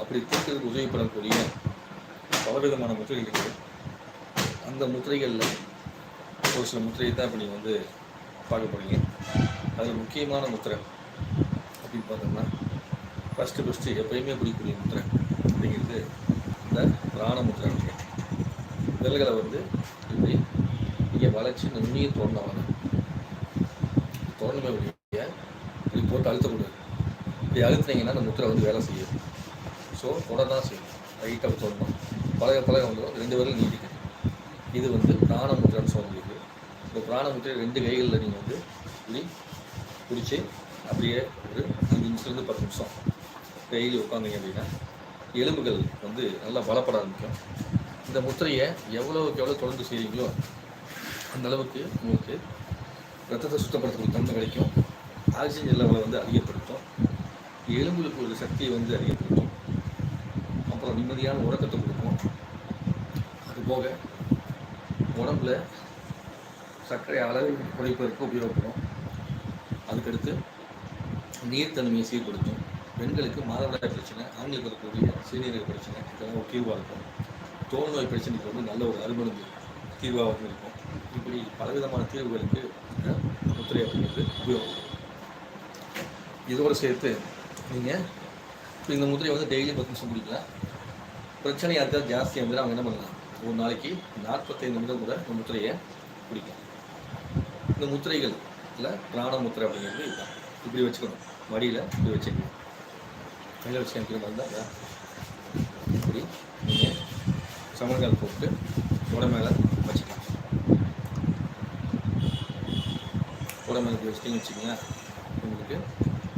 அப்படி தீர்க்கிறதுக்கு உதவி பண்ணக்கூடிய பலவிதமான முத்திரைகள் இருக்குது. அந்த முத்திரைகளில் ஒரு சில முத்திரையை தான் இப்போ நீங்கள் வந்து பார்க்க போகிறீங்க அதில் முக்கியமான முத்திரை அப்படின்னு பார்த்தோம்னா ஃபஸ்ட்டு ஃபஸ்ட்டு எப்பயுமே பிடிக்கக்கூடிய முத்திரை அப்படிங்கிறது இந்த பிராண முத்திரை அப்படிங்க விரல்களை வந்து இப்படி இங்கே வளைச்சி நுண்ணியை தோண்டினவங்க தோணுமே வழிய இப்படி போட்டு அழுத்தக்கூடாது. இப்படி அழுத்துனீங்கன்னா அந்த முத்திரை வந்து வேலை செய்யும் ஸோ தொடதான் செய்யும். லைட்டாக சொல்லணும் பழக பழக வந்துடும் ரெண்டு பேரும் நீடிக்கும் இது வந்து பிராணமுத்திரன்னு சொல்லியிருக்கு இந்த பிராணமுத்திரை ரெண்டு கைகளில் நீங்கள் வந்து இப்படி பிடிச்சி அப்படியே ஒரு அஞ்சு நிமிஷத்துலேருந்து பத்து நிமிஷம் டெய்லி உட்காந்தீங்க அப்படின்னா எலும்புகள் வந்து நல்லா பலப்பட ஆரம்பிக்கும். இந்த முத்திரையை எவ்வளோக்கு எவ்வளோ தொடர்ந்து செய்கிறீங்களோ அந்த அளவுக்கு உங்களுக்கு ரத்தத்தை சுத்தப்படுத்தக்கூடிய தன்மை கிடைக்கும் ஆக்சிஜன் லெவலை வந்து அதிகப்படுத்தும். எலும்புகளுக்கு ஒரு சக்தியை வந்து அதிகப்படுத்தும். அப்புறம் நிம்மதியான உறக்கத்தை கொடுக்கும். அதுபோக உடம்புல சர்க்கரை அளவை குறைப்பதற்கு உபயோகப்படும் அதுக்கடுத்து நீர்த்தன்மையை சீர்படுத்தும். பெண்களுக்கு மாதவிடாய் பிரச்சனை ஆண்களுக்கு இருக்கக்கூடிய சிறுநீரக பிரச்சனை இதெல்லாம் ஒரு தீர்வாக இருக்கும். தோல் நோய் பிரச்சனைக்கு வந்து நல்ல ஒரு அருமருந்து தீர்வாகவும் இருக்கும். இப்படி பலவிதமான தீர்வுகளுக்கு முத்திரை அப்படிங்கிறது உபயோகம். இதோடு சேர்த்து நீங்கள் இந்த முத்திரையை வந்து டெய்லி பத்து நிமிஷம் குடிக்கலாம். பிரச்சனை யாருக்காவது ஜாஸ்தியாக இருந்தால் அவங்க என்ன பண்ணலாம்? ஒரு நாளைக்கு நாற்பத்தைந்து நிமிடம் கூட இந்த முத்திரையை குடிக்கும் இந்த முத்திரைகள்ல பிராண முத்திரை அப்படிங்கிறது இதுதான். இப்படி வச்சுக்கணும். மடியில் இப்படி வச்சுக்கணும். மேலே வச்சு மாதிரி தான் இப்படி நீங்கள் சமன்கால் போட்டு உட மேலே வச்சுக்கலாம். உட மேலே இப்படி வச்சுட்டிங்க வச்சுக்கோங்களேன். உங்களுக்கு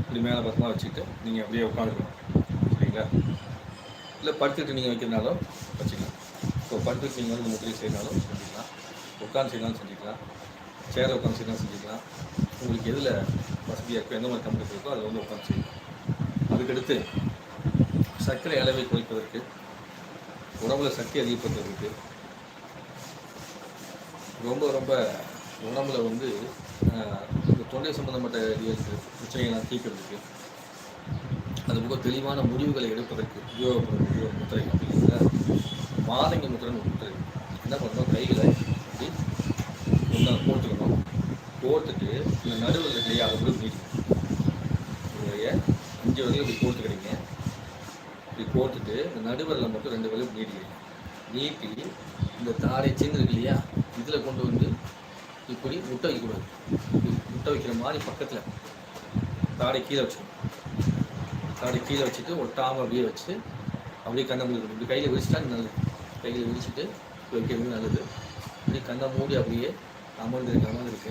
இப்படி மேலே பக்கமாக வச்சுக்கிட்டு நீங்கள் அப்படியே உட்காந்துக்கணும். சரிங்களா? இல்லை படுத்துட்டு நீங்கள் வைக்கிறனாலும் வச்சுக்கலாம். இப்போ படுத்துட்டு நீங்கள் வந்து இந்த முத்திரை செஞ்சுக்கலாம். உட்காந்து செய்யலாம் செஞ்சுக்கலாம். சேரில் உட்காந்து செய்யலாம் செஞ்சுக்கலாம். உங்களுக்கு எதில் வசதியாக இருக்கோ எந்த மாதிரி கம்ஃபர்ட் இருக்கோ அதை வந்து உட்காந்து செய்யலாம். அதுக்கடுத்து சர்க்கரை அளவை குறைப்பதற்கு உடம்புல சக்தி அதிகப்படுத்துறதுக்கு ரொம்ப ரொம்ப உடம்புல வந்து இந்த தொண்டை சம்மந்தப்பட்ட இது பிரச்சனைகள்லாம் தீர்க்கிறதுக்கு அது போக தெளிவான முடிவுகளை எடுப்பதற்கு உபயோகப்படும் ஒரு முத்திரை அப்படிங்கிறத மாதங்க முத்திரைன்னு ஒரு முத்திரை. என்ன பண்ணணும்? கைகளை இப்படி ஒன்றா போட்டுக்கணும். போட்டுட்டு இந்த நடுவில் இருக்கு இல்லையா அதை கூட நீட்டிக்கணும் உங்களுடைய அஞ்சு வரையும் இப்படி போட்டுக்கிறீங்க. இப்படி போட்டுட்டு இந்த நடுவரில் மட்டும் ரெண்டு வரையும் நீட்டிக்கிறீங்க. நீட்டி இந்த தாரை சேர்ந்து இருக்கு இல்லையா? இதில் கொண்டு வந்து இப்படி முட்டை வைக்கக்கூடாது. முட்டை வைக்கிற மாதிரி பக்கத்தில் தாடை கீழே வச்சுக்கணும். தாடை கீழே வச்சுட்டு ஒட்டாமல் அப்படியே வச்சு அப்படியே கண்ணை மூடி இப்படி கையில் விரிச்சிட்டா நல்லது. கையில் விரிச்சிட்டு வைக்கிறது நல்லது. இப்படி கண்ணை மூடி அப்படியே அமர்ந்திருக்க அமர்ந்திருக்க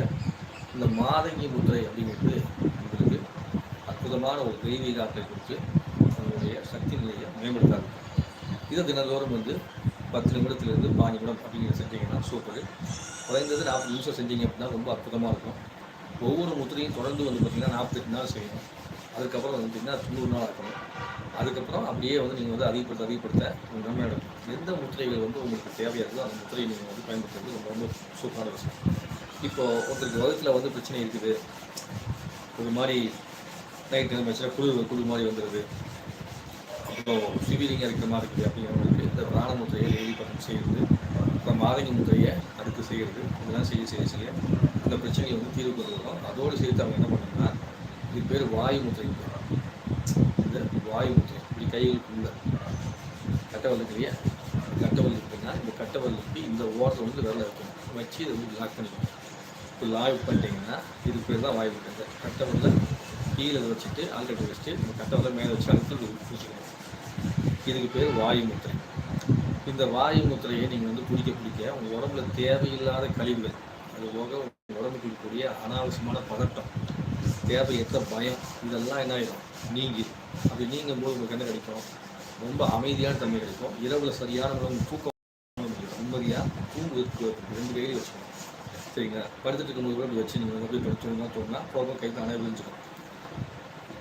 இந்த மாதங்கி முத்திரை அப்படிங்கிறது உங்களுக்கு அற்புதமான ஒரு தெய்வீக ஆற்றலை கொடுத்து உங்களுடைய சக்தி நிலையை மேம்படுத்தாது. இதை தினந்தோறும் வந்து பத்து நிமிடத்துலேருந்து பாஞ்சு நிமிடம் அப்படிங்கிற செஞ்சீங்கன்னா சூப்பர். குறைந்தது நாற்பது நிமிஷம் செஞ்சீங்க அப்படின்னா ரொம்ப அற்புதமாக இருக்கும். ஒவ்வொரு முத்திரையும் தொடர்ந்து வந்து பார்த்தீங்கன்னா நாற்பத்தெட்டு நாள் செய்யணும். அதுக்கப்புறம் வந்து பார்த்தீங்கன்னா தொண்ணூறு நாள் இருக்கணும். அதுக்கப்புறம் அப்படியே வந்து நீங்கள் வந்து அதிகப்படுத்த அதிகப்படுத்த உங்கள் நன்மை எந்த முத்திரைகள் வந்து உங்களுக்கு தேவையாக இருக்கோ அந்த முத்திரையை நீங்கள் வந்து பயன்படுத்துறது ரொம்ப ரொம்ப சூப்பரான விஷயம். இப்போது ஒருத்தருக்கு வகுத்தில் வந்து பிரச்சனை இருக்குது. ஒரு மாதிரி நைட் கிளம்பி குழு குழு மாதிரி வந்துடுது அப்புறம் சிவிலிங்காக இருக்கிற மாதிரி இருக்குது அப்படிங்கிறவங்களுக்கு இந்த பிராண முத்திரையை டெய்லி பக்கம் செய்கிறது அப்புறம் மாதங்கி முத்திரையை அடுத்து செய்கிறது இதெல்லாம் செய்ய செய்ய செய்ய அந்த பிரச்சனையை வந்து தீர்வு கொண்டு வரும் அதோடு சேர்த்து அவங்க என்ன பண்ணணும்னா இது பேர் வாயு முத்திரை. இந்த வாயு முத்திரை. இப்படி கைகளுக்குள்ள கட்டவல் இருக்கு இல்லையா? கட்டை இருக்குன்னா இந்த கட்டவலுக்கு இந்த ஓரத்தில் வந்து விரல இருக்கும். வச்சு இதை வந்து லாக் பண்ணிக்கணும். இப்போ லாக் பண்ணிட்டீங்கன்னா இது பேர் தான் வாயு முத்திரை. கட்டை வரல கீழே வச்சுட்டு ஆல்ரெடி வச்சுட்டு இந்த கட்டவலை மேலே வச்சு அழுத்தி பிடிச்சிக்கணும். இதுக்கு பேர் வாயு முத்திரை. இந்த வாயு முத்திரையை நீங்கள் வந்து குடிக்க குடிக்க உங்கள் உடம்புல தேவையில்லாத கழிவுகள் அது போக உங்கள் உடம்புக்கு இருக்கக்கூடிய அனாவசியமான பதட்டம் தேவையற்ற பயம் இதெல்லாம் என்ன ஆகிடும் நீங்கி அப்படி நீங்கும் போது உங்களுக்கு என்ன கிடைக்கும்? ரொம்ப அமைதியான தன்மை கிடைக்கும். இரவில் சரியான முறையில் தூக்கம் நிம்மதியாக தூங்குவதற்கு ரெண்டு கையில் வச்சுக்கணும். சரிங்களா? படுத்துட்டு இருக்கும்போது கூட வச்சு நீங்கள் வந்து படுத்துனா தோணுனா போகும் கை தானே விழிஞ்சிடும்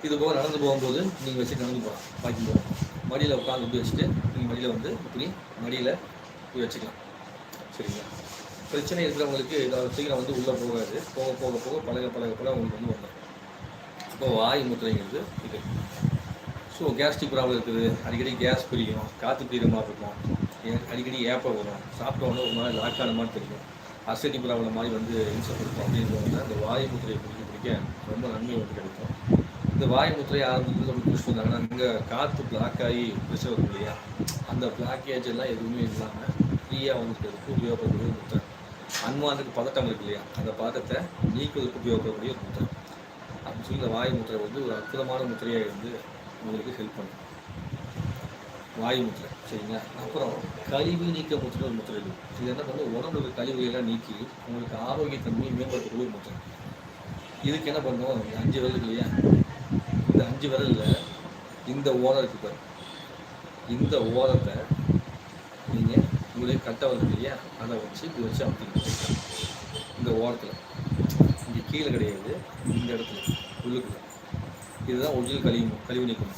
இது போக நடந்து போகும்போது நீங்கள் வச்சு நடந்து போகலாம். வாக்கிங் போகலாம். மடியில் உட்காந்து இப்படி வச்சுட்டு நீங்கள் மடியில் வந்து இப்படி மடியில் போய் வச்சுக்கலாம். சரிங்களா? பிரச்சனை இருக்கிறவங்களுக்கு இதை சீக்கிரம் வந்து உள்ளே போகாது. போக போக போக பழக பழக பழக உங்களுக்கு வந்து வந்துடும் அப்போ வாய் முத்திரைங்கிறது இது. ஸோ கேஸ்ட்ரிக் ப்ராப்ளம் இருக்குது. அடிக்கடி கேஸ் பிரியும் காற்று பிரிகிற மாதிரி இருக்கும். அடிக்கடி ஏப்பம் வரும். சாப்பிட்ட உடனே ஒரு மாதிரி லாக்கான மாதிரி தெரியும். அசிடி ப்ராப்ளம் மாதிரி வந்து இன்சல் கொடுக்கும். அப்படின்றவங்க அந்த வாயு முத்திரையை பிடிக்க பிடிக்க ரொம்ப நன்மை வந்து கிடைக்கும். இந்த வாயு முத்திரையை ஆரம்பத்தில் நம்ம யூஸ் வந்தாங்கன்னா இங்கே காற்று பிளாக் ஆகி ப்ரெஷர் வரும் இல்லையா? அந்த பிளாக்கேஜ் எல்லாம் எதுவுமே இல்லாமல் ஃப்ரீயாக வந்துட்டு உபயோகப்படக்கூடிய ஒரு முத்திரை. அன்வான்ட் பதட்டம் இருக்கு இல்லையா? அந்த பதட்டத்தை நீக்குவதற்கு உபயோகப்படக்கூடிய ஒரு முத்திரை. அப்படின்னு இந்த வாயு முத்திரை வந்து ஒரு அற்புதமான முத்திரையாக இருந்து உங்களுக்கு ஹெல்ப் பண்ணும். வாயு முத்திரை சரிங்களா? அப்புறம் கழிவு நீக்க முத்திரை ஒரு முத்திரை இது. என்ன பண்ணு உடம்புக்கு இருக்க கழிவுகளெல்லாம் நீக்கி உங்களுக்கு ஆரோக்கியத்தன்மையை மேம்படுத்தக்கூடிய ஒரு முத்திரை. இதுக்கு என்ன பண்ணுவோம் இந்த அஞ்சு விரல் இல்லையா? இந்த அஞ்சு விரல்ல இந்த ஓரம் இருக்குது பாரு. இந்த ஓரத்தை நீங்கள் உங்களுடைய கட்டை வந்து இல்லையா? அதை வச்சு இப்படி வச்சு அமுத்திக்கணும். இந்த ஓரத்தில். இங்கே கீழே கிடையாது இந்த இடத்துல. உள்ளுக்குள்ள இதுதான் ஒரிஜினல் கழிவு கழிவு நீக்கம்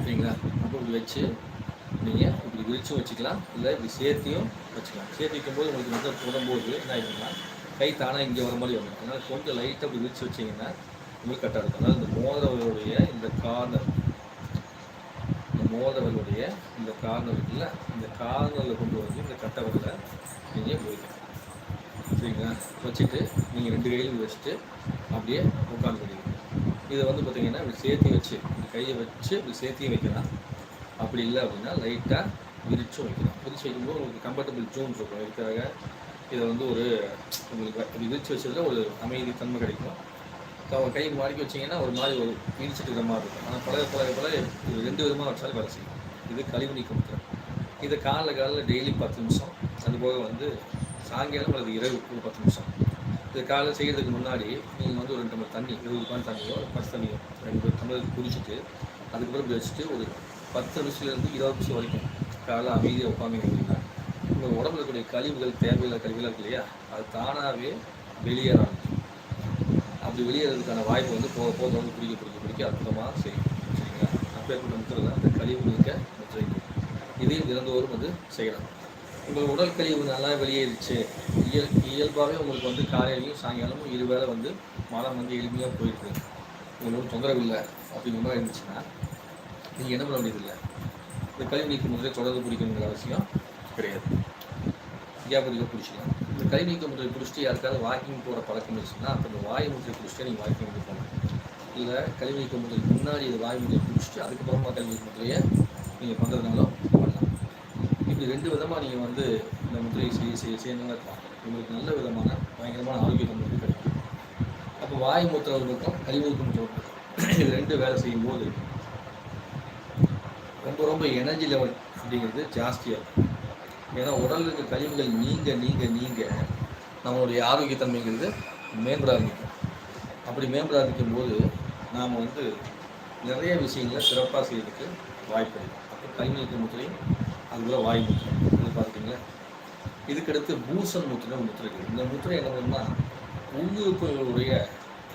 சரிங்களா? அப்போ இப்படி வச்சு நீங்கள் இப்படி விரிச்சும் வச்சுக்கலாம். இல்லை இப்படி சேர்த்தியும் வச்சுக்கலாம். சேர்த்து வைக்கும்போது உங்களுக்கு வந்து போடும்போது என்ன ஆகிடும்னா கை தானாக இங்கே வர மாதிரி வரும். அதனால் கொஞ்சம் லைட்டாக இப்படி விரிச்சு வச்சிங்கன்னா உங்களுக்கு கரெக்டாக இருக்கும். அதாவது இந்த மோதிரவருடைய இந்த கார்னர் இந்த மோதிரவருடைய இந்த கார்னர் இருக்குல்ல இந்த கார்னரில் கொண்டு வந்து இந்த கட்டை நீங்கள் போய்க்கலாம் சரிங்களா வச்சுட்டு நீங்கள் ரெண்டு கையிலும் வச்சுட்டு அப்படியே உட்காந்துக்கிறீங்க இதை வந்து பார்த்தீங்கன்னா இப்படி சேர்த்தி வச்சு கையை வச்சு இப்படி சேர்த்தியும் வைக்கலாம். அப்படி இல்லை அப்படின்னா லைட்டாக விரிச்சும் வைக்கலாம். விரிச்சு வைக்கும்போது உங்களுக்கு கம்ஃபர்டபுள் ஜோன் இருக்கும். இதுக்காக இதை வந்து ஒரு உங்களுக்கு விரிச்சு வச்சதில் ஒரு அமைதி தன்மை கிடைக்கும். அவங்க கை மாறிக்கி வச்சிங்கன்னா ஒரு மாதிரி ஒரு விரிச்சிட்டு இருக்கிற மாதிரி இருக்கும். ஆனால் பழக பழக பழக இது ரெண்டு விதமாக வச்சாலும் வேலை செய்யும். இது கழிவு நீக்கம் இதை காலைல காலைல டெய்லி பத்து நிமிஷம். அதுபோக வந்து சாயங்காலம் அல்லது இரவு ஒரு பத்து நிமிஷம். இது காலைல செய்கிறதுக்கு முன்னாடி நீங்கள் வந்து ஒரு ரெண்டு டம்ளர் தண்ணி இருபது ரூபாய் தண்ணியோ ஒரு பத்து தண்ணியோ ரெண்டு பேர் டம்ளர் குடிச்சிட்டு அதுக்கப்புறம் வச்சுட்டு ஒரு பத்து நிமிஷத்துலேருந்து இருபது நிமிஷம் வரைக்கும் காலைல அமைதியாக உட்காந்தீங்க அப்படின்னா உங்கள் உடம்புல இருக்கக்கூடிய கழிவுகள் தேவையில்லாத கழிவுகள் இருக்கு இல்லையா? அது தானாகவே வெளியேற ஆரம்பிக்கும் அப்படி வெளியேறதுக்கான வாய்ப்பு வந்து போக போக வந்து பிடிக்க பிடிக்க பிடிக்க அற்புதமாக செய்யும். சரிங்களா? அப்பேற்பட்ட முத்திரை தான் அந்த கழிவு நீக்க முத்திரை. இதையும் தினந்தோறும் வந்து செய்யலாம். உங்கள் உடல் கழிவு நல்லா வெளியேறிச்சு. இயல் இயல்பாகவே உங்களுக்கு வந்து காலையிலையும் சாயங்காலமும் இருவேளை வந்து மனம் வந்து எளிமையாக போயிருக்கு. உங்களுக்கு தொந்தரவு இல்லை அப்படிங்கிற மாதிரி இருந்துச்சுன்னா நீங்கள் என்ன பண்ண முடியதில்லை இந்த கழிவு நீக்க முறையை தொடர்ந்து பிடிக்கணுங்கிற அவசியம் கிடையாது. வியாபாரிகள் பிடிச்சிக்கலாம் இந்த கை நீக்க முறையை பிடிச்சிட்டு யாருக்காவது வாக்கிங் போகிற பழக்கம் இருந்துச்சுன்னா அப்போ இந்த வாயு முறையை பிடிச்சிட்டு நீங்கள் வாக்கிங் வந்து இல்லை கழிவு நீக்க முறைக்கு முன்னாடி இது வாயு முறையை பிடிச்சிட்டு அதுக்கப்புறமா கழிவு நீக்க முறையை நீங்கள் பண்ணுறதுனாலும் இப்படி ரெண்டு விதமாக நீங்கள் வந்து இந்த முத்திரையை செய்ய செய்ய செய்யணும்னா இருக்கலாம் உங்களுக்கு நல்ல விதமான பயங்கரமான ஆரோக்கியம் வந்து கிடைக்கும். அப்போ வாய் முத்திரை ஒரு பக்கம் கழிவு நீக்க ஒரு பக்கம் இது ரெண்டு வேலை செய்யும்போது ரொம்ப ரொம்ப எனர்ஜி லெவல் அப்படிங்கிறது ஜாஸ்தியாக இருக்கும். ஏன்னா உடலுக்கு கழிவுகள் நீங்க நீங்க நீங்க நம்மளுடைய ஆரோக்கியத்தன்மைங்கிறது மேம்பட ஆரம்பிக்கும் அப்படி மேம்பட ஆரம்பிக்கும் போது நாம் வந்து நிறைய விஷயங்களை சிறப்பாக செய்யறதுக்கு வாய்ப்பு கிடைக்கும் அப்போ கழிவுகளுக்கு முதலையும் முத்திரையும் அதுபோல் வாய் முத்திரை. இது பார்த்துட்டிங்களா இதுக்கடுத்து பூசன் முத்திரை முத்திரை இருக்குது இந்த முத்திரை என்ன பண்ணுன்னா உள்ளுறுப்புகளுடைய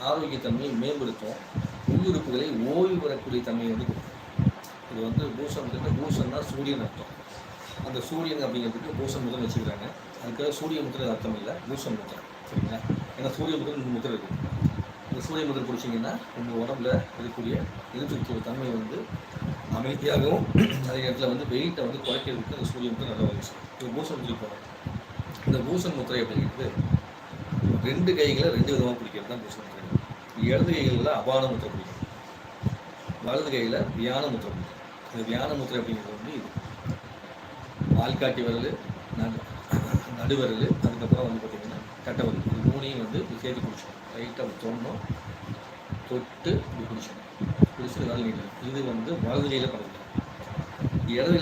ஆரோக்கியத்தன்மையை மேம்படுத்தும். உள்ளுறுப்புகளை ஓய்வு பெறக்கூடிய தன்மையை வந்து கொடுக்கும். இது வந்து பூசன் முத்திரை பூசன்னா சூரியன் அர்த்தம். அந்த சூரியன் அப்படிங்கிறதுக்கு பூசன் முத்திரை வச்சுக்கிறாங்க. அதுக்காக சூரிய முத்திரை அர்த்தம் இல்லை பூசன் முத்திரை. சரிங்களா? ஏன்னா சூரிய முத்திரை முத்திரை இருக்குது இந்த சூரிய முத்திரை குடிச்சிங்கன்னா உங்கள் உடம்புல இருக்கக்கூடிய எதிர்ப்பு தன்மை வந்து அமைதியாகவும் அதே இடத்துல வந்து வெயிட்டை வந்து குறைக்கிறதுக்கு அந்த சூரிய முதல் நல்ல விஷயம் இது பூசன் முத்திரை இந்த பூசன் முத்திரை அப்படிங்கிறது ரெண்டு கைகளை ரெண்டு விதமாக பிடிக்கிறது தான் பூசன் முத்திரை இடது கைகளில் அபான முத்திரை பிடிக்கும். வலது கையில் தியான முத்திரை பிடிக்கும். இந்த தியான முத்திரை அப்படிங்கிறது வந்து இது. ஆள்காட்டி விரல் நடு நடுவரல் அதுக்கப்புறம் வந்து பார்த்தீங்கன்னா கட்டவரல். இது மூணையும் வந்து சேர்த்து பிடிச்சோம் லைட்டாக தோணும் தொட்டு இப்படி பிடிச்சோம் பிடிச்சி விரல் நீட்டணும் இது வந்து வலது கையில் பண்ணிக்கலாம்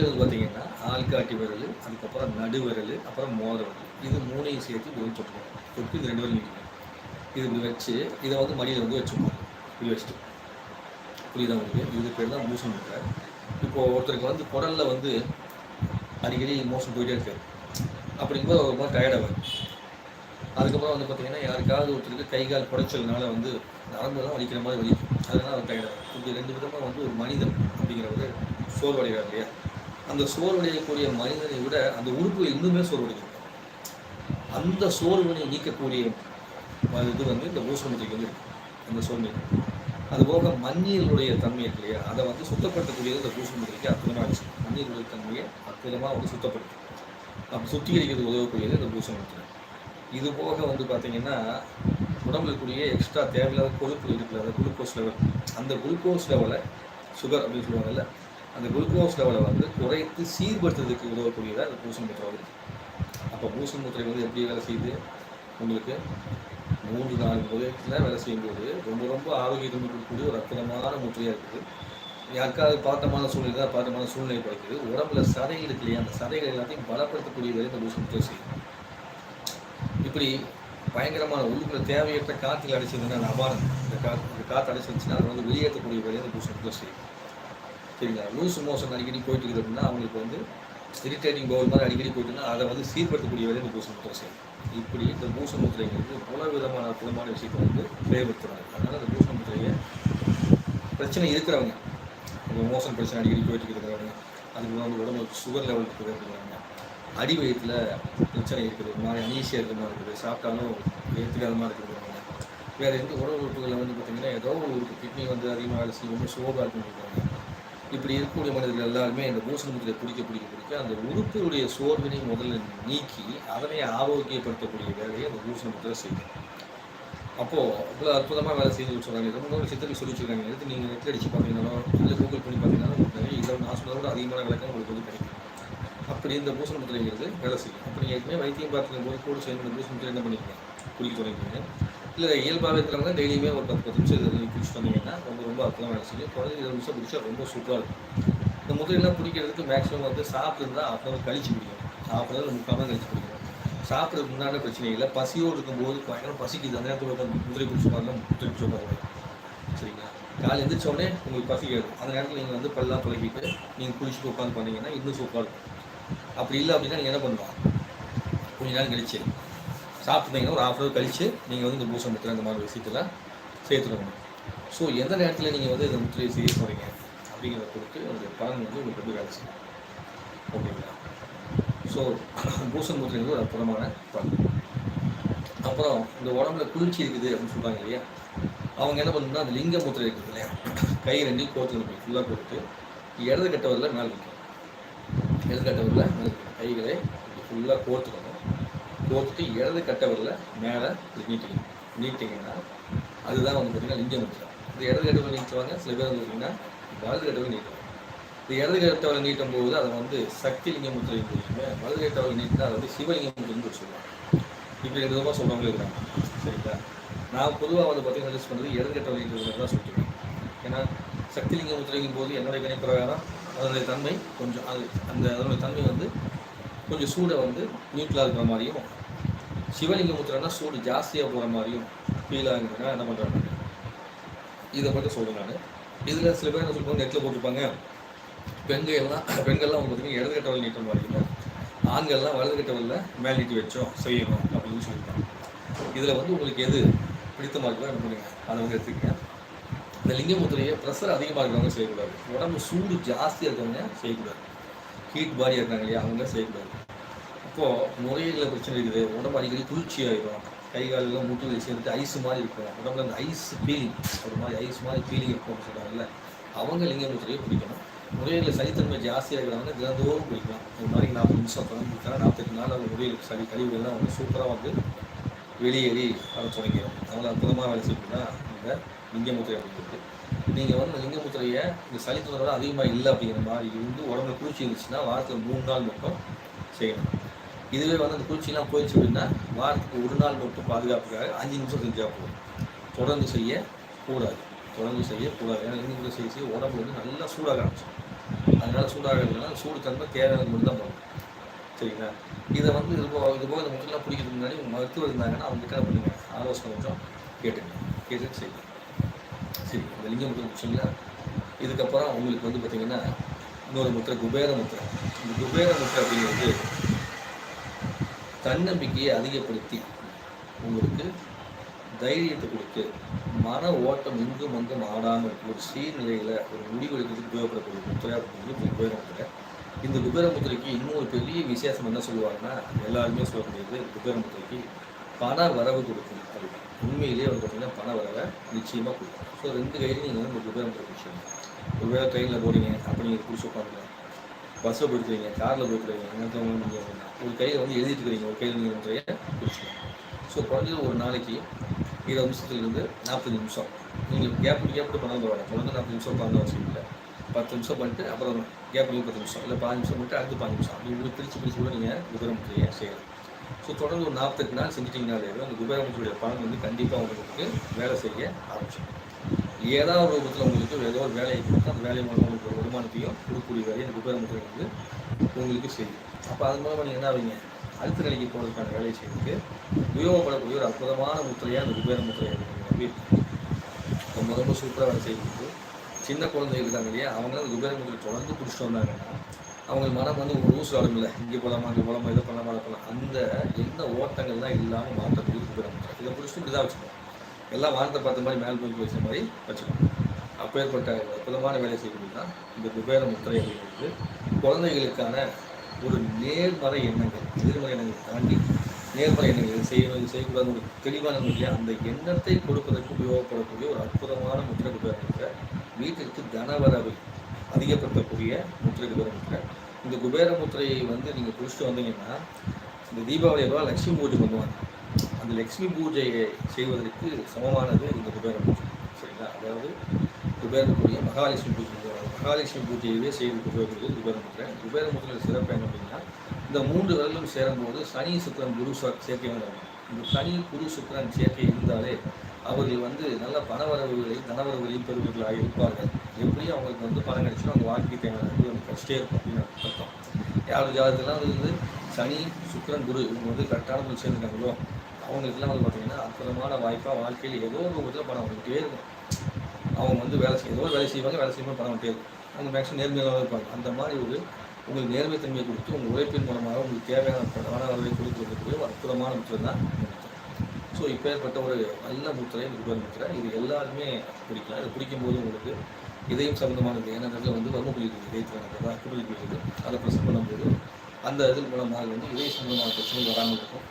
வந்து பார்த்தீங்கன்னா ஆள்காட்டி விரல் அதுக்கப்புறம் நடுவிரல் அப்புறம் மோத விரல். இது மூணையும் சேர்த்து ஒரு தொட்டுக்கணும் தொட்டு இது ரெண்டு விரல் நீட்டணும் இது இப்படி வச்சு இதை வந்து மடியில் வந்து வச்சுக்கணும். இப்படி வச்சுட்டு. புரியுதா உங்களுக்கு. இது பேர் தான் பூசம் முறை இப்போ ஒருத்தருக்கு வந்து குடல்ல வந்து அடிக்கடி மோசம் போயிட்டே இருக்காரு அப்படிங்கும்போது அவர் ரொம்ப டயர்டாக வரும் அதுக்கப்புறம் வந்து பார்த்தீங்கன்னா யாருக்காவது ஒருத்தருக்கு கை கால் குடைச்சல்னால வந்து நரம்புலாம் வலிக்கிற மாதிரி வலிக்கும் அதனால் அவர் டயர்டாக இப்படி ரெண்டு விதமாக வந்து ஒரு மனிதன் அப்படிங்கிறவர் சோர்வடைகிறார் இல்லையா? அந்த சோர்வடையக்கூடிய மனிதனை விட அந்த உறுப்புகள் இன்னுமே சோர்வடையும் அந்த சோர்வினை நீக்கக்கூடிய இது வந்து இந்த பூசமுத்திரைக்கு வந்து அந்த சோர்மை அதுபோக மண்ணீருடைய தன்மை இருக்கு இல்லையா? அதை வந்து சுத்தப்படுத்தக்கூடியது இந்த பூசண முத்திரைக்கு அற்புதமாக இருந்துச்சு மண்ணீருடைய தன்மையை அற்புதமாக வந்து சுத்தப்படுத்தும். அப்போ சுத்திகரிக்கிறது உதவக்கூடியது இந்த பூசமுத்திரை இது போக வந்து பார்த்தீங்கன்னா உடம்புல எக்ஸ்ட்ரா தேவையில்லாத கொழுப்பு இருக்குல்ல அந்த குளுக்கோஸ் லெவல் அந்த குளுக்கோஸ் லெவலை சுகர் அப்படின்னு சொல்லுவாங்கல்ல அந்த குளுக்கோஸ் லெவலை வந்து குறைத்து சீர்படுத்துறதுக்கு உதவக்கூடியதாக அந்த பூசணி முத்திரை வருது அப்போ பூசணி முத்திரை வந்து எப்படி வேலை செய்யுது? உங்களுக்கு மூன்று நாலு முதலத்தில் வேலை செய்யும்போது ரொம்ப ரொம்ப ஆரோக்கியத்தன்மை கொடுக்கக்கூடிய ஒரு அற்புதமான முத்திரையாக இருக்குது. யாருக்காவது பாத்தமான சூழ்நிலை தான் பார்த்தமான சூழ்நிலை படுத்துது உடம்புல சதைகள் இருக்கு இல்லையா அந்த சதைகள் எல்லாத்தையும் பலப்படுத்தக்கூடிய வேலை இந்த பூசணி முத்திரை செய்யும் இப்படி பயங்கரமான உள்ளுக்குள்ள தேவையற்ற காற்றில் அடைச்சிருந்தா அந்த அபாரம். இந்த காற்று இந்த காற்று அடைச்சிருந்துச்சுன்னா அதை வந்து வெளியேற்றக்கூடிய வேலையை அந்த பூசன் முத்திரை செய்யும். சரிங்களா? லூஸ் மோஷன் அடிக்கடி போயிட்டு இருக்குது அப்படின்னா அவங்களுக்கு வந்து இரிட்டேட்டிங் பவுல் மாதிரி அடிக்கடி போயிட்டுன்னா அதை வந்து சீர்படுத்தக்கூடிய வேலையை இந்த பூச முத்திரை செய்யும். இப்படி இந்த பூச முத்திரைங்கிறது பல விதமான விதமான விஷயத்தை வந்து செயல்படுத்துறாங்க அதனால் அந்த பூச முத்திரையை பிரச்சனை இருக்கிறவங்க இந்த மோசன் பிரச்சனை அடிக்கடி போயிட்டு இருக்கிறவங்க அதுக்கு வந்து உடம்பு சுகர் லெவல் இருக்கிறவங்க அடி வயிற்றுல பிரச்சனை இருக்குது. ஒரு மாதிரி அனீசியாக இருக்கிற மாதிரி இருக்குது. சாப்பிட்டாலும் ஏற்றுக்காதமாக மாதிரி வேறு எந்த உடல் உறுப்புகளில் வந்து பார்த்தீங்கன்னா ஏதோ ஒரு கிட்னி வந்து அதிகமாக வேலை செய்யும். ரொம்ப சோபாக இருக்குன்னு இப்படி இருக்கக்கூடிய மனிதர்கள் எல்லாருமே இந்த பூசணமுத்திரை பிடிக்க பிடிக்க பிடிக்க அந்த உறுப்புடைய சோர்வினை முதல்ல நீக்கி அதனை ஆரோக்கியப்படுத்தக்கூடிய வேலையை அந்த பூசணமுத்திரை செய்யும். அப்போது இவ்வளோ அற்புதமாக வேலை செய்து சொல்கிறாங்க ரொம்ப ஒரு சித்திரை சொல்லி வச்சுருக்காங்க. எடுத்து நீங்கள் நெட்டில் அடித்து பார்த்தீங்கன்னா இல்லை கூகுள் பண்ணி பார்த்தீங்கன்னா நிறைய இதை நான் சொன்னதோட அதிகமான விளக்கம் உங்களுக்கு வந்து கிடைக்கும். அப்படி இந்த பூசணமுத்திரைங்கிறது வேலை செய்யும். அப்போ நீங்கள் ஏற்கனவே வைத்தியம் பார்த்துக்கும் போது கூட சேர்ந்து இந்த பூசணமுத்திரை என்ன பண்ணிருக்கீங்க குடிக்க தொடங்கிங்க இல்லை இயல்பாகவே இருக்கிறவங்க டெய்லியுமே ஒரு பத்து பத்து நிமிஷம் இதை நீங்கள் குடிச்சு வந்தீங்கன்னா ரொம்ப ரொம்ப அற்புதமாக வேலை செய்யும். குழந்தை இருபது நிமிஷம் குடிச்சா ரொம்ப சூப்பராக இருக்கும். இந்த முதிரையெல்லாம் பிடிக்கிறதுக்கு மேக்ஸிமம் வந்து சாப்பிட்டுருந்தா அப்புறம் கழிச்சு பிடிக்கும் சாப்பிட்றது முக்காமல் முக்கால் கழிச்சு பிடிக்கும் சாப்பிட்றதுக்கு முன்னாடி பிரச்சனை இல்லை. பசியோடு இருக்கும்போது பயங்கரம் பசிக்குது. அந்த நேரத்தில் வந்து முதிரை குடிச்சு பாருங்க முதிரை குடிச்சு பாருங்க சரிங்களா? காலை எந்திரிச்சோடனே உங்களுக்கு பசிக்காது அந்த நேரத்தில் நீங்கள் வந்து பல்லாம் பழகிட்டு நீங்கள் குளிச்சுட்டு உட்காந்து பண்ணீங்கன்னா இன்னும் சூப்பராக இருக்கும். அப்படி இல்லை அப்படின்னா நீங்கள் என்ன பண்ணுவாங்க கொஞ்ச நேரம் கழிச்சு. சாப்பிட்டீங்கன்னா ஒரு ஆஃப் ஹவர் கழிச்சு நீங்கள் வந்து இந்த பூசம் முத்திரை இந்த மாதிரி விஷயத்தெல்லாம் சேர்த்துடணும் ஸோ எந்த நேரத்தில் நீங்கள் வந்து இந்த முத்திரையை செய்ய போகிறீங்க அப்படிங்கிறத பொறுத்து அந்த பலன் வந்து உங்களுக்கு எப்படி வேலை செய்யும். ஓகேங்களா ஸோ பூசன் முத்திரைங்கிறது ஒரு அற்புதமான பலன். அப்புறம் இந்த உடம்புல குளிர்ச்சி இருக்குது அப்படின்னு சொல்கிறாங்க இல்லையா? அவங்க என்ன பண்ணணும்னா அந்த லிங்க முத்திரை இருக்குது இல்லையா? கை ரெண்டையும் கோர்த்துக்கணும் ஃபுல்லாக போட்டு இடது கட்டவரில் மேலே வைக்கணும் இடது கட்டவரில் கைகளை ஃபுல்லாக கோர்த்துக்கணும். கோர்த்துட்டு இடது கட்டவரில் மேலே நீட்டிக்கணும். நீட்டிங்கன்னா அதுதான் வந்து பார்த்தீங்கன்னா லிங்கம் முத்திரம் இந்த இடது கட்டவரை நீட்டுவாங்க சில பேர் வந்து பார்த்தீங்கன்னா வலது கட்டவரை நீட்டுவாங்க. இந்த இடது கட்டவரை நீட்டும் போது அதை வந்து சக்தி லிங்கம் முத்திரை சொல்லுவாங்க வலது கட்டவரை நீட்டினா அதை வந்து சிவலிங்கம் முத்திரைன்னு சொல்லுவாங்க. இப்படி ரெண்டு விதமாக சொல்கிறவங்களும் இருக்காங்க. சரிங்களா? நான் பொதுவாக வந்து பார்த்தீங்கன்னா யூஸ் பண்ணுறது இடது கட்டவரை நீட்டுறது தான் சொல்லிட்டுருக்கேன் ஏன்னா சக்தி லிங்க முத்திரைக்கும் போது என்னுடைய கணிப்பிரகாரம் அதனுடைய தன்மை கொஞ்சம் அது அந்த அதனுடைய தன்மை வந்து கொஞ்சம் சூடை வந்து நியூட்ரலாக இருக்கிற மாதிரியும் சிவலிங்க முத்திரன்னா சூடு ஜாஸ்தியாக போகிற மாதிரியும் ஃபீல் ஆகுதுன்னா என்ன பண்ணுறாங்க இதை மட்டும் சொல்கிறேன் நான். இதில் சில பேர் என்ன சொல்லுவாங்க? நெட்டில் போட்டிருப்பாங்க. பெண்கள் எல்லாம் பெண்கள்லாம் வந்து பார்த்தீங்கன்னா இடது கட்டவல் நீட்டம் மாதிரியும் ஆண்கள்லாம் வலது கட்டவலில் மேல் நீட்டி வச்சோம் செய்யணும் அப்படின்னு சொல்லியிருப்பாங்க. இதில் வந்து உங்களுக்கு எது பிடித்தமாக இருக்கோ என்ன பண்ணுங்க? அதை வந்து எடுத்துக்கங்க. இந்த லிங்க முத்திரையை ப்ரெஷர் அதிகமாக இருக்கிறவங்க செய்யக்கூடாது. உடம்பு சூடு ஜாஸ்தியாக இருக்கவங்க செய்யக்கூடாது. ஹீட் பாடியாக இருக்காங்க இல்லையா அவங்க செய்யக்கூடாது. அப்போது நுரையீரலில் பிரச்சனை இருக்குது உடம்பு அடிக்கடி குளிர்ச்சி ஆகிடும் கை காலெல்லாம் முட்டுகளை சேர்ந்துட்டு ஐஸ் மாதிரி இருக்கும். உடம்புல அந்த ஐஸ் ஃபீலிங் ஒரு மாதிரி ஐஸ் மாதிரி ஃபீலிங் இருக்கும்னு சொல்கிறாங்கல்ல அவங்க லிங்க முத்திரையை பிடிக்கணும் நுரையீரலில் சளித்தன்மை ஜாஸ்தியாக இருக்கிறவங்க தினந்தோறும் குடிக்கலாம். ஒரு மாதிரி நாற்பது நிமிஷம் தொடர்ந்து குடித்தா நாற்பத்தெட்டு நாள் அவங்க நுரையீரல் சளி கழிவுகள்லாம் வந்து சூப்பராக வந்து வெளியேறி வர தொடங்கிடும். அதனால் அற்புதமாக வேலை செய்யணும்னா இந்த லிங்கமுத்திரை அப்படிங்கிறது நீங்கள் வந்து இந்த லிங்கமுத்திரையை இந்த சளித்தொந்தரோட அதிகமாக இல்லை அப்படிங்கிற மாதிரி இருந்து உடம்புல குளிர்ச்சி இருந்துச்சுன்னா வாரத்தில் மூணு நாள் மட்டும் செய்யணும். இதுவே வந்து அந்த குளிர்ச்சியெல்லாம் போயிடுச்சு அப்படின்னா வாரத்துக்கு ஒரு நாள் மட்டும் பாதுகாப்புக்காக அஞ்சு நிமிஷம் செஞ்சால் போதும். தொடர்ந்து செய்ய கூடாது. தொடர்ந்து செய்யக்கூடாது ஏன்னா லிங்கமுத்திரை செய்ய செய்ய உடம்பு வந்து நல்லா சூடாக ஆரம்பிச்சிடும். அதனால் சூடாக இல்லைன்னா சூடு தன்மை தேவையான மட்டும் தான் போகும் சரிங்களா? இதை வந்து இது போக இது போக இந்த முட்டெல்லாம் பிடிக்கிறதுக்கு முன்னாடி மருத்துவர் இருந்தாங்கன்னா அவங்க கிட்ட என்ன பண்ணுங்க ஆலோசனை கொஞ்சம் கேட்டுங்க கேட்டு செய்யுங்க. சரி இந்த லிங்க முத்திரை முடிச்சிங்களா இதுக்கப்புறம் உங்களுக்கு வந்து பார்த்தீங்கன்னா இன்னொரு முத்திரை குபேர முத்திரை. இந்த குபேர முத்திரை அப்படிங்கிறது தன்னம்பிக்கையை அதிகப்படுத்தி உங்களுக்கு தைரியத்தை கொடுத்து மன ஓட்டம் இங்கும் அங்கும் ஆடாமல் ஒரு சீர்நிலையில் ஒரு முடிவு எடுக்கிறதுக்கு உபயோகப்படக்கூடிய முத்திரை அப்படிங்கிறது குபேர முத்திரை. இந்த குபேர முத்திரைக்கு இன்னும் ஒரு பெரிய விசேஷம் என்ன சொல்லுவாங்கன்னா எல்லாருமே சொல்லக்கூடியது குபேர முத்திரைக்கு பண வரவு கொடுக்கும் கல்வி உண்மையிலேயே வந்து பார்த்தீங்கன்னா பண வரவை நிச்சயமாக கொடுக்கும். ஸோ ரெண்டு கையிலையும் நீங்கள் வந்து உங்களுக்கு உபயோகம் பிடிச்சிங்க ஒருவேளை ட்ரெயினில் போகிறீங்க அப்போ நீங்கள் பிடிச்சி உட்காந்துக்கலாம் பஸ்ஸில் போய்க்கிறீங்க காரில் போய்க்கிறீங்க எங்கே நீங்கள் ஒரு கையில் வந்து எழுதிட்டு இருக்கிறீங்க ஒரு கையில் நீங்கள் ஒன்றைய பிடிச்சிக்கலாம் ஸோ குழந்தைகள் ஒரு நாளைக்கு இருபது நிமிஷத்துலேருந்து நாற்பது நிமிஷம். நீங்கள் கேப் கேப் பண்ணாலும் பரவாயில்ல. குழந்தை நாற்பது நிமிஷம் பண்ண அவசியம் இல்லை. பத்து நிமிஷம் பண்ணிட்டு அப்புறம் கேப் பத்து நிமிஷம். இல்லை பாஞ்சு நிமிஷம் பண்ணிட்டு அடுத்து பாஞ்சு நிமிஷம். அப்படி உங்களுக்கு பிரித்து பிரித்து கூட நீங்கள் குபேரமுத்திரையை செய்யலாம். ஸோ தொடர்ந்து ஒரு நாற்பத்தெட்டு நாள் செஞ்சிட்டிங்கனாலே அந்த குபேரமுத்திரையுடைய பலன் வந்து கண்டிப்பாக உங்களுக்கு வேலை செய்ய ஆரம்பிச்சிடும். ஏதாவது ஒரு ரூபத்தில் உங்களுக்கு ஏதோ ஒரு வேலையை கொடுத்தா அந்த வேலை மூலமாக உங்களுக்கு ஒரு வருமானத்தையும் கொடுக்கக்கூடிய வேலையை அந்த குபேரமுத்திரை வந்து உங்களுக்கு செய்யும். அப்போ அது மூலமாக நீங்கள் என்ன ஆவீங்க? அடுத்த நிலைக்கு போகிறதுக்கான வேலையை செய்யறதுக்கு உபயோகப்படக்கூடிய ஒரு அற்புதமான முத்திரையாக அந்த குபேர முத்திரையாக ரொம்ப ரொம்ப சூப்பராக வேலை செய்யும்போது சின்ன குழந்தைகள் இருக்காங்க இல்லையா? அவங்க அந்த குபேர முத்திரை தொடர்ந்து பிடிச்சிட்டு வந்தாங்கன்னா அவங்க மனம் வந்து ஒரு ஊசு இல்லை இங்கே போகலாமா அங்கே போகலாமா இதை பண்ணலாமா அதை பண்ணலாம். அந்த எந்த ஓட்டங்கள்லாம் இல்லாமல் மாற்றக்கூடிய குபேர முத்திரை இதை பிடிச்சிட்டு இப்படி தான் வச்சுக்கணும். எல்லாம் வானத்தை பார்த்த மாதிரி மேல் போய் வச்ச மாதிரி வச்சுக்கணும். அப்பேற்பட்ட அற்புதமான வேலை செய்யக்கூடிய தான் இந்த குபேர முத்திரை அப்படிங்கிறது. குழந்தைகளுக்கான ஒரு நேர்மறை எண்ணங்கள் எதிர்மறை எண்ணங்கள் தாண்டி நேர்மறை எண்ணங்கள் இது செய்யணும் இது செய்யக்கூடாது ஒரு தெளிவான முடியாது அந்த எண்ணத்தை கொடுப்பதற்கு உபயோகப்படக்கூடிய ஒரு அற்புதமான முத்திரை குபேர வீட்டிற்கு தனவரவு அதிகப்படுத்தக்கூடிய முத்திரை குபேர முத்திரை இந்த குபேர முத்திரையை வந்து நீங்கள் குளிச்சுட்டு வந்தீங்கன்னா இந்த தீபாவளி அப்போ லக்ஷ்மி பூஜை பண்ணுவாங்க. அந்த லக்ஷ்மி பூஜையை செய்வதற்கு சமமானது இந்த குபேர பூஜை. சரிங்களா? அதாவது குபேரக்கூடிய மகாலட்சுமி பூஜை மகாலட்சுமி பூஜையவே செய்து குபேரக்கூடிய குபேர முத்திரை. குபேர முத்திரையில் சிறப்பு என்ன அப்படின்னா இந்த மூன்று விரலும் சேரும்போது சனி சுக்கரன் குரு சேர்க்கை வந்து இந்த சனி குரு சுக்கரன் சேர்க்கை இருந்தாலே அவர்கள் வந்து நல்ல பணவரவுகளையும் தனவரவுகளையும் பெறுவர்களாக இருப்பார்கள். எப்படியும் அவங்களுக்கு வந்து பணம் கிடைச்சிடும் அவங்க வாழ்க்கை தேவையானது வந்து கஷ்டே இருக்கும் அப்படின்னு அர்த்தம். யார் ஜாதகத்தெல்லாம் வந்து சனி சுக்கரன் குரு இவங்க வந்து கரெக்டான போய் சேர்ந்துட்டாங்களோ அவங்களுக்குலாம் வந்து பார்த்தீங்கன்னா அற்புதமான வாய்ப்பாக வாழ்க்கையில் ஏதோ ஒரு விதத்தில் பணம் வந்துகிட்டே இருக்கும். அவங்க வந்து வேலை செய்ய ஏதோ வேலை செய்வாங்க வேலை செய்யும்போது பணம் வந்துட்டே இருக்கும். அவங்க மேக்ஸிமம் நேர்மையாக இருப்பாங்க. அந்த மாதிரி ஒரு உங்களுக்கு நேர்மைத்தன்மையை கொடுத்து உங்கள் உழைப்பின் மூலமாக உங்களுக்கு தேவையான பணவரவை வரவை ஒரு அற்புதமான விஷயம் தான் ஸோ இப்பேற்பட்ட ஒரு நல்ல முத்திரை இந்த முத்திரை. இது எல்லாருமே பிடிக்கலாம். இது பிடிக்கும்போது உங்களுக்கு இதயம் சம்மந்தமானது ஏன்னா வந்து வறுமை இருக்குது. இதயத்தில் அக்குபலி இருக்குது. அதை பிரசன் பண்ணும்போது அந்த இதன் மூலமாக வந்து இதய சம்பந்தமான பிரச்சனை வராமல் இருக்கும்.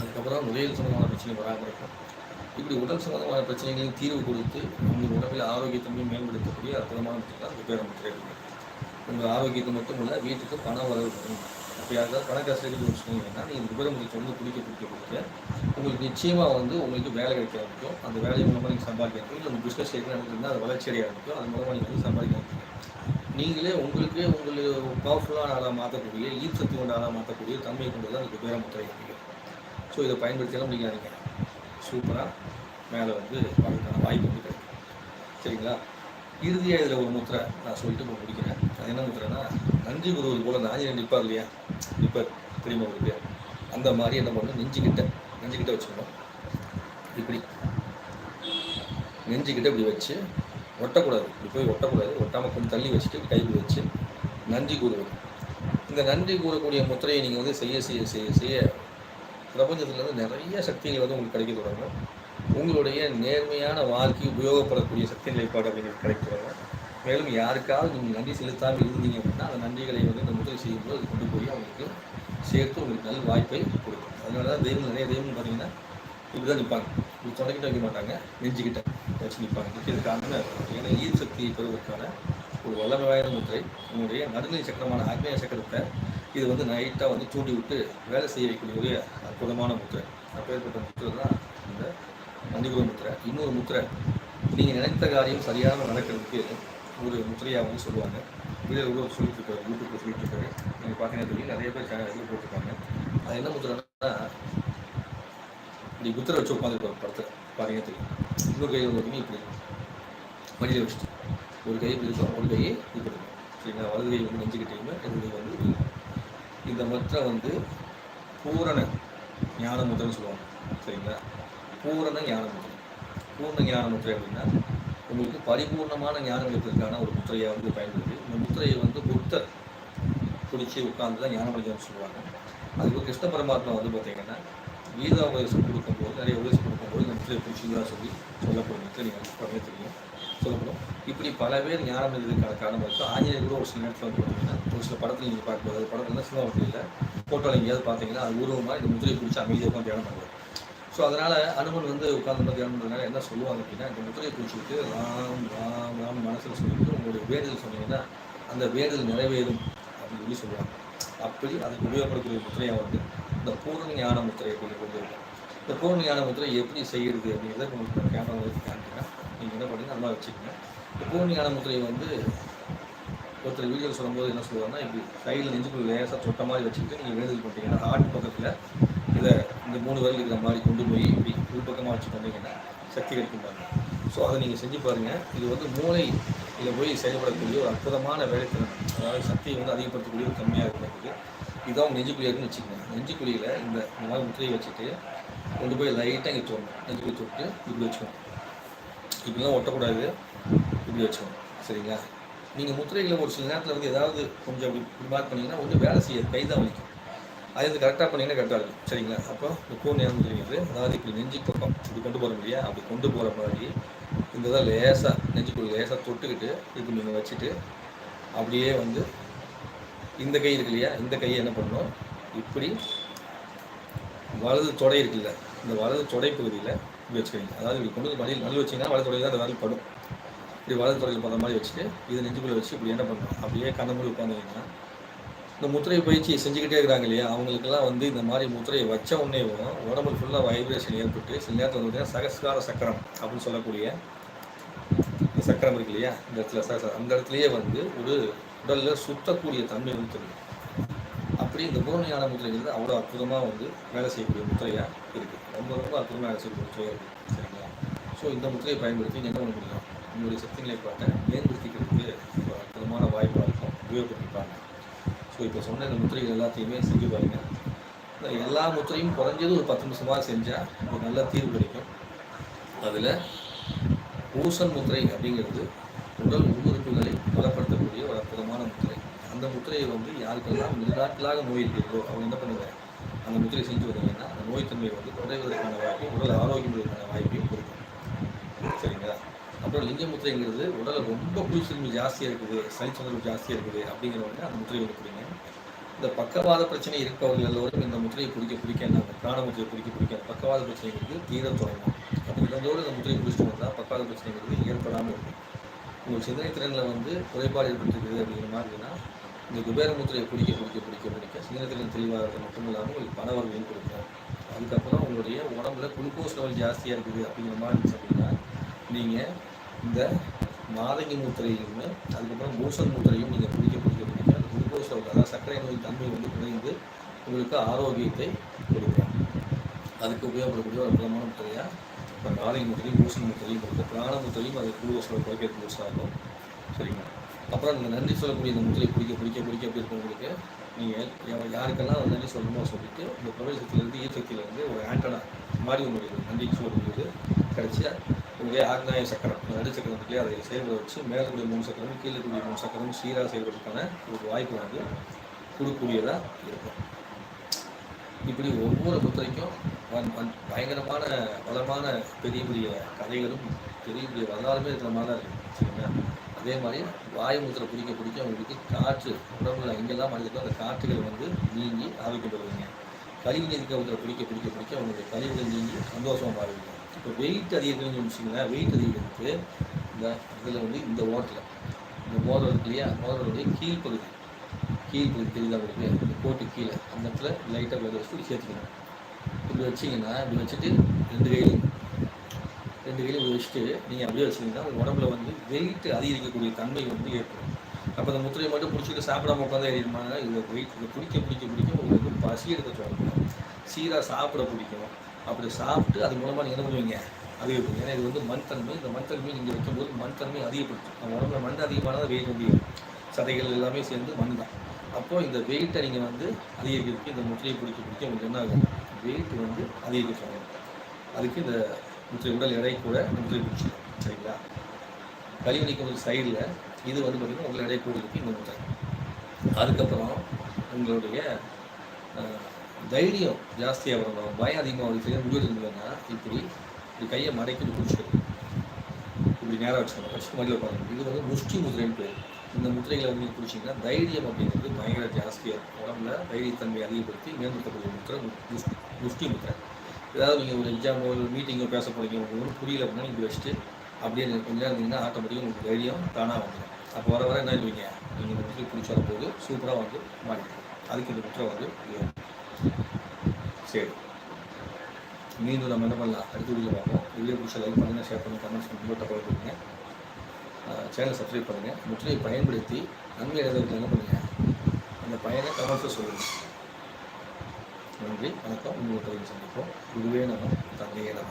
அதுக்கப்புறம் நுழையல் சம்பந்தமான பிரச்சனை வராமல் இருக்கும். இப்படி உடல் சம்பந்தமான பிரச்சனைகளையும் தீர்வு கொடுத்து உங்கள் உடம்பில் ஆரோக்கியத்தன்மையை மேம்படுத்தக்கூடிய அற்புதமான முத்திரை ரிப்பேர் முத்திரை உங்கள் ஆரோக்கியத்தை மட்டும் இல்லை வீட்டுக்கு பணம் வரவு வரும் அப்போ யாருக்காவது பண கஷ்டத்துக்கு வச்சுக்கோங்கன்னா நீங்கள் விபரமுறைக்கு வந்து குடிக்க குடிக்க குடிக்க உங்களுக்கு நிச்சயமாக வந்து உங்களுக்கு வேலை கிடைக்க ஆரம்பிக்கும். அந்த வேலை மூலமாக நீங்கள் சம்பாதிக்க ஆரம்பிக்கும். இல்லை உங்கள் பிஸ்னஸ் எடுக்க அது வளர்ச்சி அடைய ஆரம்பிக்கும். அது மூலமாக நீங்கள் வந்து சம்பாதிக்க ஆரம்பிக்கும் நீங்களே உங்களுக்கு உங்களுக்கு பவர்ஃபுல்லான ஆளாக மாற்றக்கூடிய ஈர்த்தத்து கொண்ட ஆளாக மாற்றக்கூடிய தன்மை கொண்டு தான் அந்த விபரமுத்திரை ஸோ இதை பயன்படுத்தியெல்லாம் நீங்கள் சூப்பராக மேலே வந்து அதுக்கான வாய்ப்பு வந்து கிடைக்கும். சரிங்களா? இறுதியாக இதில் ஒரு முத்திரை நான் சொல்லிட்டு முடிக்கிறேன். என்ன முத்திரைன்னா நன்றி குருவது போல் அந்த நிற்பார் இல்லையா? நிற்பார் தெரியுமா உங்களுக்கு? அந்த மாதிரி என்ன பண்ணணும்? நெஞ்சுக்கிட்ட நெஞ்சுக்கிட்ட வச்சுக்கணும். இப்படி. நெஞ்சுக்கிட்ட இப்படி வச்சு ஒட்டக்கூடாது. இப்படி போய் ஒட்டக்கூடாது. ஒட்டாமல் கொஞ்சம் தள்ளி வச்சுட்டு கைப்பிடி வச்சு நன்றி கூறுவது. இந்த நன்றி கூறக்கூடிய முத்திரையை நீங்கள் வந்து செய்ய செய்ய செய்ய செய்ய பிரபஞ்சத்துலேருந்து நிறைய சக்திகள் வந்து உங்களுக்கு கிடைக்க தொடங்கும். உங்களுடைய நேர்மையான வாழ்க்கை உபயோகப்படக்கூடிய சக்தி நிலைப்பாடு அப்படிங்கிறது கிடைக்கிறாங்க மேலும் யாருக்காவது நீங்கள் நன்றி செலுத்தாமல் இருந்தீங்க அப்படின்னா அந்த நன்றிகளை வந்து இந்த முதல் செய்யும்போது அது கொண்டு போய் அவங்களுக்கு சேர்த்து உங்களுக்கு நல்ல வாய்ப்பை கொடுக்கும். அதனால தான் தெய்வம் நிறைய தெய்வம் பார்த்தீங்கன்னா இப்படி தான் நிற்பாங்க இப்படி தொடங்கிட்டு வைக்க மாட்டாங்க நெஞ்சுக்கிட்ட வச்சு நிற்பாங்க நிற்கிறது காரணம் ஏன்னா ஈர் சக்தியை பெறுவதற்கான ஒரு வல்லமை வாய்ந்த முத்திரை உங்களுடைய நடுநிலை சக்கரமான ஆக்மேய சக்கரத்தை இது வந்து நைட்டாக வந்து தூண்டி விட்டு வேலை செய்ய வைக்கக்கூடிய ஒரு அற்புதமான முத்திரை. அப்பேற்பட்ட முத்திரை தான் இந்த நந்திபுரம் முத்திரை. இன்னொரு முத்திரை நீங்கள் நினைத்த காரியம் சரியாக நடக்கிறதுக்கு ஒரு முத்திரையாகவும் சொல்லுவாங்க. வீடியோ கூட சொல்லிட்டு இருக்காரு யூடியூப்ல சொல்லிட்டு இருக்காரு. நீங்கள் பார்த்தீங்கன்னா தெரியும் நிறைய பேர் சேனல் போட்டிருக்காங்க. அது என்ன முத்திரன்னா இப்படி முத்திரை வச்சு உட்காந்துருப்பாரு படத்தை பார்த்தீங்கன்னா தெரியும். இன்னொரு கை வந்து இப்படி மடியில் வச்சுட்டு. ஒரு கை இப்படி இருக்கும் ஒரு கையை இப்படி இருக்கும் சரிங்களா? வலது கை வந்து நெஞ்சுக்கிட்டீங்கன்னா இடது கை வந்து இந்த முத்திரை வந்து பூரண ஞான முத்திரன்னு சொல்லுவாங்க. சரிங்களா? பூரண ஞான முத்திரை. பூர்ண ஞான முத்திரை அப்படின்னா உங்களுக்கு பரிபூர்ணமான ஞானம் இருப்பதற்கான ஒரு முத்திரையை வந்து பயன்படுது இந்த முத்திரையை வந்து புத்தர் பிடிச்சி உட்கார்ந்து தான் ஞானமடைஞ்சம்னு சொல்லுவாங்க. அதுக்கு கிருஷ்ண பரமாத்மா வந்து பார்த்தீங்கன்னா கீதா உபதேசம் கொடுக்கும்போது நிறைய உபதேசம் கொடுக்கும்போது இந்த முத்திரையை பிடிச்சிங்களா சொல்லி சொல்லப்படும். முத்திரை நீங்கள் தெரியும். சொல்லப்படும். இப்படி பல பேர் ஞானம் இருந்ததுக்கான காரணம் இருக்குது ஆஞ்சநேயர் கூட ஒரு சில நேரத்தில் வந்து பார்த்தீங்கன்னா ஒரு சில படத்தில் நீங்கள் பார்க்கும்போது படத்தில் சினிமா இல்லை ஃபோட்டோவில் எங்கேயாவது பார்த்தீங்கன்னா அது உருவமாக இந்த முத்திரையை பிடிச்சி அமைதியாக உட்காந்து தியானம் பண்ணுவார். ஸோ அதனால் அனுமன் வந்து உட்கார்ந்து தியானம் பண்ணுறதுனால என்ன சொல்லுவாங்க அப்படின்னா இந்த முத்திரையை குறிச்சுட்டு ராம் ராம் ராம் மனசில் சொல்லிட்டு உங்களுடைய வேதல் சொன்னீங்கன்னா அந்த வேதல் நிறைவேறும் அப்படின்னு சொல்லி சொல்லுவாங்க. அப்படி அதுக்கு உபயோகப்படக்கூடிய முத்திரையாக வந்து இந்த பூர்ண ஞான முத்திரையை கொண்டு கொண்டு இருக்கும் இந்த பூர்ண ஞான முத்திரை எப்படி செய்கிறது அப்படிங்கிறத உங்களுக்கு நான் கேமரா வச்சு காமிக்கிறேன். நீங்கள் என்ன பண்ணுங்க நல்லா வச்சுக்கோங்க. இந்த பூர்ண ஞான முத்திரையை வந்து ஒருத்தர் வீடியோ சொல்லும்போது என்ன சொல்லுவாங்கன்னா இப்படி கையில் நெஞ்சுக்குள்ள லேசாக சொட்ட மாதிரி வச்சுக்கிட்டு நீங்கள் வேதல் பண்ணிட்டீங்கன்னா ஹார்ட் பக்கத்தில் இந்த மூணு விரல் இருக்கிற மாதிரி கொண்டு போய் இப்படி உள்பக்கமாக வச்சு வந்தீங்கன்னா சக்தி கிடைக்கும்பாங்க. ஸோ அதை நீங்கள் செஞ்சு பாருங்கள் இது வந்து மூளை இதில் போய் செயல்படக்கூடிய ஒரு அற்புதமான வேலைத்திறன் அதாவது சக்தியை வந்து அதிகப்படுத்தக்கூடிய ஒரு கம்மியாக இருக்கிறதுக்கு இதான் உங்கள் நெஞ்சுக்குழி இருக்குன்னு வச்சுக்கோங்க. நெஞ்சுக்குழியில் இந்த இந்த மாதிரி முத்திரையை வச்சுட்டு கொண்டு போய் லைட்டாக இங்கே தோணும். நெஞ்சுக்குழி தொட்டு இப்படி வச்சுக்கணும். இப்படிலாம் ஒட்டக்கூடாது. இப்படி வச்சுக்கணும். சரிங்களா? நீங்கள் முத்திரைகளை ஒரு சில நேரத்தில் வந்து ஏதாவது கொஞ்சம் அப்படி இப்படி மார்க் பண்ணிங்கன்னா கொஞ்சம் வேலை செய்ய கை தான் வலிக்கும். அது வந்து கரெக்டாக பண்ணிங்கன்னா கரெக்டாக இருக்கும். சரிங்களா? அப்போ இந்த பூ நேரம் தெரியுது அதாவது இப்படி நெஞ்சு பக்கம் இப்படி கொண்டு போகிற இல்லையா அப்படி கொண்டு போகிற மாதிரி இந்த இதை லேசாக நெஞ்சுக்குள்ள லேசாக தொட்டுக்கிட்டு இப்படி நீங்கள் வச்சுட்டு அப்படியே வந்து இந்த கை இருக்கு இல்லையா? இந்த கையை என்ன பண்ணணும்? இப்படி வலது தொடை இருக்குல்ல இந்த வலது தொடை பகுதியில் இப்படி வச்சுக்கிறீங்க அதாவது இப்படி கொண்டு வந்து மடியில் நல்ல வச்சிங்கன்னா வலது தொடையில் தான் அந்த விரல் படும். இப்படி வலது தொடையில் படுற மாதிரி வச்சுட்டு இதை நெஞ்சுக்குள்ளே வச்சு இப்படி என்ன பண்ணணும்? அப்படியே கண்ண மூடி உட்காந்துங்கன்னா இந்த முத்திரை பயிற்சியை செஞ்சுக்கிட்டே இருக்கிறாங்க இல்லையா? அவங்களுக்கெல்லாம் வந்து இந்த மாதிரி முத்திரையை வச்ச உடனே உடம்புல ஃபுல்லாக வைப்ரேஷன் ஏற்பட்டு சில நேரத்தில் வந்து சகஸ்கார சக்கரம் அப்படின்னு சொல்லக்கூடிய இந்த சக்கரம் இருக்கு இல்லையா? இந்த இடத்துல ச- அந்த இடத்துலயே வந்து ஒரு உடலில் சுத்தக்கூடிய தன்மை வந்து தெரியும். அப்படி இந்த பூர்ணியான முத்திரைங்கிறது அவ்வளோ அற்புதமாக வந்து வேலை செய்யக்கூடிய முத்திரையாக இருக்குது ரொம்ப ரொம்ப அற்புதமாக வேலை செய்யக்கூடிய முத்திரையாக இருக்குது சரிங்களா? ஸோ இந்த முத்திரையை பயன்படுத்தி என்ன பண்ண முடியும்? உங்களுடைய சக்திகளை பாட்ட மேம்படுத்திக்கிறதுக்கு ஒரு அற்புதமான வாய்ப்பாக இருக்கும். உபயோகப்படுத்திப்பாங்க. ஸோ இப்போ சொன்ன இந்த முத்திரைகள் எல்லாத்தையுமே செஞ்சு பாருங்க. இந்த எல்லா முத்திரையும் குறைஞ்சது ஒரு பத்து நிமிஷமாக செஞ்சால் ஒரு நல்ல தீர்வு கிடைக்கும். அதில் பூசன் முத்திரை அப்படிங்கிறது உடல் உள்ளுறுப்புகளை பலப்படுத்தக்கூடிய ஒரு அற்புதமான முத்திரை. அந்த முத்திரையை வந்து யாருக்கெல்லாம் நெடுநாட்களாக நோய் இருக்கிறதோ அவங்க என்ன பண்ணுவாங்க? அந்த முத்திரை செஞ்சு வந்தீங்கன்னா அந்த நோய்த்தன்மையை வந்து குறைவதற்கான வாய்ப்பையும் உடல் ஆரோக்கியங்களுக்கான வாய்ப்பையும் கொடுக்கும். சரிங்களா? அப்புறம் லிங்க முத்திரைங்கிறது உடலை ரொம்ப குளிர்ச்சின்மை ஜாஸ்தியாக இருக்குது சளி தொந்தரவு ஜாஸ்தியாக இருக்குது அப்படிங்கிறவங்க அந்த முத்திரை வந்து பிடிங்க இந்த பக்கவாத பிரச்சனை இருப்பவர்கள் எல்லோரும் இந்த முத்திரையை பிடிக்க பிடிக்க என்ன பிராண முத்திரையை பிடிக்க பிடிக்க பக்கவாத பிரச்சனைகளுக்கு தீர தொடங்கும். அப்படி இருந்தோடு இந்த முத்திரையை பிடிச்சிட்டு வந்தால் பக்கவாத பிரச்சனைகளுக்கு ஏற்படாமல் இருக்கும். உங்கள் சிந்தனை திறனில் வந்து குறைபாடு ஏற்பட்டிருக்குது அப்படிங்கிற மாதிரினா இந்த குபேர முத்திரையை பிடிக்க பிடிக்க பிடிக்க பிடிக்க சிந்தனை திறன் தெளிவாகிறது மட்டும் இல்லாமல் உங்களுக்கு பண வரவையும் கொடுக்கும் அதுக்கப்புறம் உங்களுடைய உடம்புல குளுக்கோஸ் லெவல் ஜாஸ்தியாக இருக்குது அப்படிங்கிற மாதிரி இருந்துச்சு அப்படின்னா நீங்கள் இந்த மாதங்கி முத்திரையும் அதுக்கப்புறம் பூசன் முத்திரையும் நீங்கள் பிடிக்க பிடிக்க பிடிக்க அதாவது சர்க்கரை நோய் தன்மை வந்து குறைந்து உங்களுக்கு ஆரோக்கியத்தை கொடுக்கும். அதுக்கு உபயோகப்படக்கூடிய ஒரு அற்புதமான முத்திரையாக இப்போ காலை முத்திரையும் பூசன் முத்திரையும் கொடுக்கும் பிராண முத்திரையும் அது குழு லெவல் குறைக்கிறதுக்கு யூஸ் ஆகும். சரிங்களா? அப்புறம் நீங்கள் நன்றி சொல்லக்கூடிய இந்த முத்திரை பிடிக்க பிடிக்க பிடிக்க அப்படி இருக்கிறவங்களுக்கு நீங்கள் யாருக்கெல்லாம் வந்து நன்றி சொல்லணுமோ சொல்லிட்டு இந்த பிரபஞ்சத்திலேருந்து ஈர்சக்தியிலேருந்து ஒரு ஆண்டனா மாதிரி உங்களுக்கு நன்றி சொல்லக்கூடியது கிடச்சி இருக்கக்கூடிய ஆக்னாய சக்கரம் நடு சக்கரம் இருக்கு இல்லையா? அதை செயல்பட வச்சு மேலே கூடிய மூணு சக்கரமும் கீழே கூடிய மூணு சக்கரமும் சீராக செயல்படுறதுக்கான ஒரு வாய்ப்பு வந்து கொடுக்கக்கூடியதாக இருக்கும். இப்படி ஒவ்வொரு புத்தரைக்கும் பயங்கரமான பலமான பெரிய பெரிய கதைகளும் பெரிய பெரிய வரலாறுமே இருக்கிற மாதிரி தான் இருக்குது சரிங்களா? அதே மாதிரி வாயுமுத்திரை பிடிக்க பிடிக்க உங்களுக்கு காற்று உடம்புல எங்கெல்லாம் மனிதர்களோ அந்த காற்றுகள் வந்து நீங்கி ஆரோக்கியம் பெறுவீங்க கழிவு நீர் கவுத்தரை பிடிக்க பிடிக்க பிடிக்க உங்களுடைய கழிவுகள் நீங்கி சந்தோஷமாக மாறுவீங்க. இப்போ வெயிட் அதிகரிக்கணும்னு வச்சுக்கோங்களேன் வெயிட் அதிகரிக்கிறதுக்கு இந்த இதில் வந்து இந்த ஓட்டில் இந்த மோதல் இருக்கு இல்லையா? மோதலுடைய கீழ்ப்பகுதி கீழ் பகுதி. தெரியுதா உங்களுக்கு? இந்த கோட்டு கீழே. அந்த இடத்துல லைட்டாக விதை வச்சு சேர்த்துக்கணும். இப்படி வச்சிங்கன்னா இப்படி வச்சுட்டு ரெண்டு கையிலையும் ரெண்டு கையிலையும் இப்படி வச்சுட்டு நீங்கள் அப்படியே வச்சிங்கன்னா உடம்புல வந்து வெயிட் அதிகரிக்கக்கூடிய தன்மை வந்து ஏற்படும். அப்போ அந்த முத்திரையை மட்டும் பிடிச்சிட்டு சாப்பிடாம உட்காந்து ஏறிடுமாங்க இது வெயிட் இதை பிடிக்க பிடிக்க பிடிக்க உங்களுக்கு பசி எடுக்க தொடங்கும். சீராக சாப்பிட பிடிக்கும். அப்படி சாப்பிட்டு அது மூலமாக நீங்கள் என்ன பண்ணுவீங்க? அதிகப்படுத்தும் ஏன்னா இது வந்து மண்தன்மை. இந்த மண்தன்மையை நீங்கள் வைக்கும்போது மண்தன்மை அதிகப்படுத்தும். நம்ம உடம்புல மண் அதிகமானதான் வெயிட் முடியும் சதைகள் எல்லாமே சேர்ந்து மண் தான். அப்போது இந்த வெயிட்டை நீங்கள் வந்து அதிகரிக்கிறதுக்கு இந்த முட்டையை பிடிக்க பிடிக்க உங்களுக்கு என்ன ஆகும்? வெயிட் வந்து அதிகரிக்க அதுக்கு இந்த முத்திரை உடல் எடை கூட முற்றிலை பிடிச்சிடும். சரிங்களா? கழிவு நீக்கம் சைடில் இது வந்து பார்த்திங்கன்னா உடல் எடை கூடுறதுக்கு இந்த முத்திரை. அதுக்கப்புறம் உங்களுடைய தைரியம் ஜாஸ்தியாக வரணும் பயம் அதிகமாக வருது. சரியாக முடிவு இருந்ததுன்னா இப்படி இப்படி கையை மடக்கி பிடிச்சிருக்கு இப்படி நேராக வச்சுக்கணும். வச்சுட்டு மடியில் உட்காந்து இது வந்து முஷ்டி முதிரைன்னு பேர். இந்த முத்திரைகளை வந்து நீங்கள் பிடிச்சிங்கன்னா தைரியம் அப்படிங்கிறது பயங்கர ஜாஸ்தியாக இருக்கும். உடம்புல தைரியத்தன்மையை அதிகப்படுத்தி மேம்படுத்தக்கூடிய முத்திரை முஷ்டி முஷ்டி முத்திரை. ஏதாவது நீங்கள் ஒரு எக்ஸாமோ ஒரு மீட்டிங்கோ பேச போகிறீங்க உங்களுக்கு ஒன்றும் புரியல அப்படின்னா இப்படி வச்சுட்டு அப்படியே நீங்க நேரம் இருந்தீங்கன்னா ஆட்டோமேட்டிக்காக உங்களுக்கு தைரியம் தானாக வந்துடும். அப்போ வர வர என்ன பண்ணுவீங்க நீங்கள் இந்த முத்திரை பிடிச்சி வரும்போது சூப்பராக வந்து மாறிடும். அதுக்கு இந்த முத்திரை வந்து சரி. மீண்டும் நம்ம என்ன பண்ணலாம் அடுத்த வீடியோ பார்ப்போம். வீடியோ பிடிச்ச லைக் பண்ணுங்கள் ஷேர் பண்ணுங்கள் கமெண்ட்ஸ் பண்ணுங்கள் தகவல் கொடுங்க. சேனல் சப்ஸ்கிரைப் பண்ணுங்கள் முற்றிலை பயன்படுத்தி நன்மை எழுதுறது என்ன பண்ணுங்கள் அந்த பயனை கமெண்ட்ஸில் சொல்லுங்கள் நன்றி வணக்கம். உங்களுக்கு சந்திப்போம். இதுவே நம்ம தந்தையே நம்ம